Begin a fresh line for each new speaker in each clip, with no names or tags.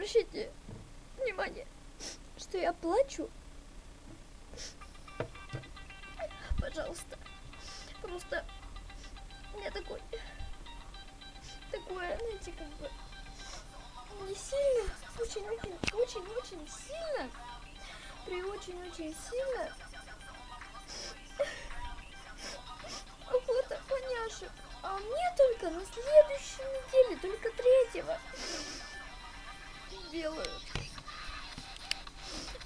Обращайте внимания, что я плачу. Пожалуйста. Просто у меня такой... Такое, знаете, как бы... Не сильно. Очень-очень, очень-очень сильно. При очень-очень сильно. Охота поняшек. А мне только на следующей неделе, только третьего делают.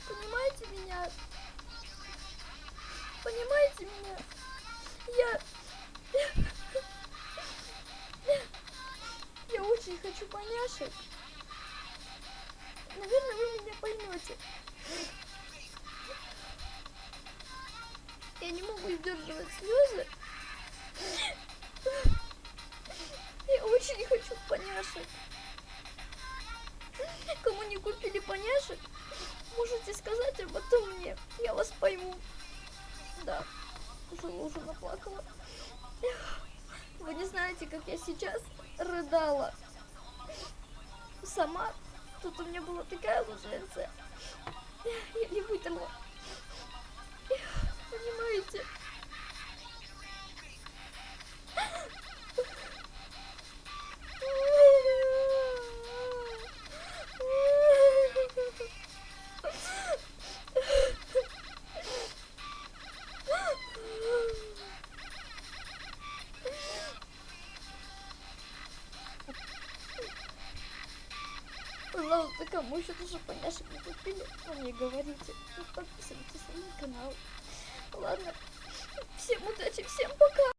Понимаете меня? Понимаете меня? Я... Я очень хочу поняшек. Наверное, вы меня поймете. Я не могу сдерживать слезы. Я очень хочу поняшек. Не купили поняшек, можете сказать об этом мне. Я вас пойму. Да, уже уже наплакала. Вы не знаете, как я сейчас рыдала. Сама. Тут у меня была такая луженция. Пожалуйста, кому еще тоже поняшек не купили, вы мне говорите. И подписывайтесь на мой канал. Ладно, всем удачи, всем пока.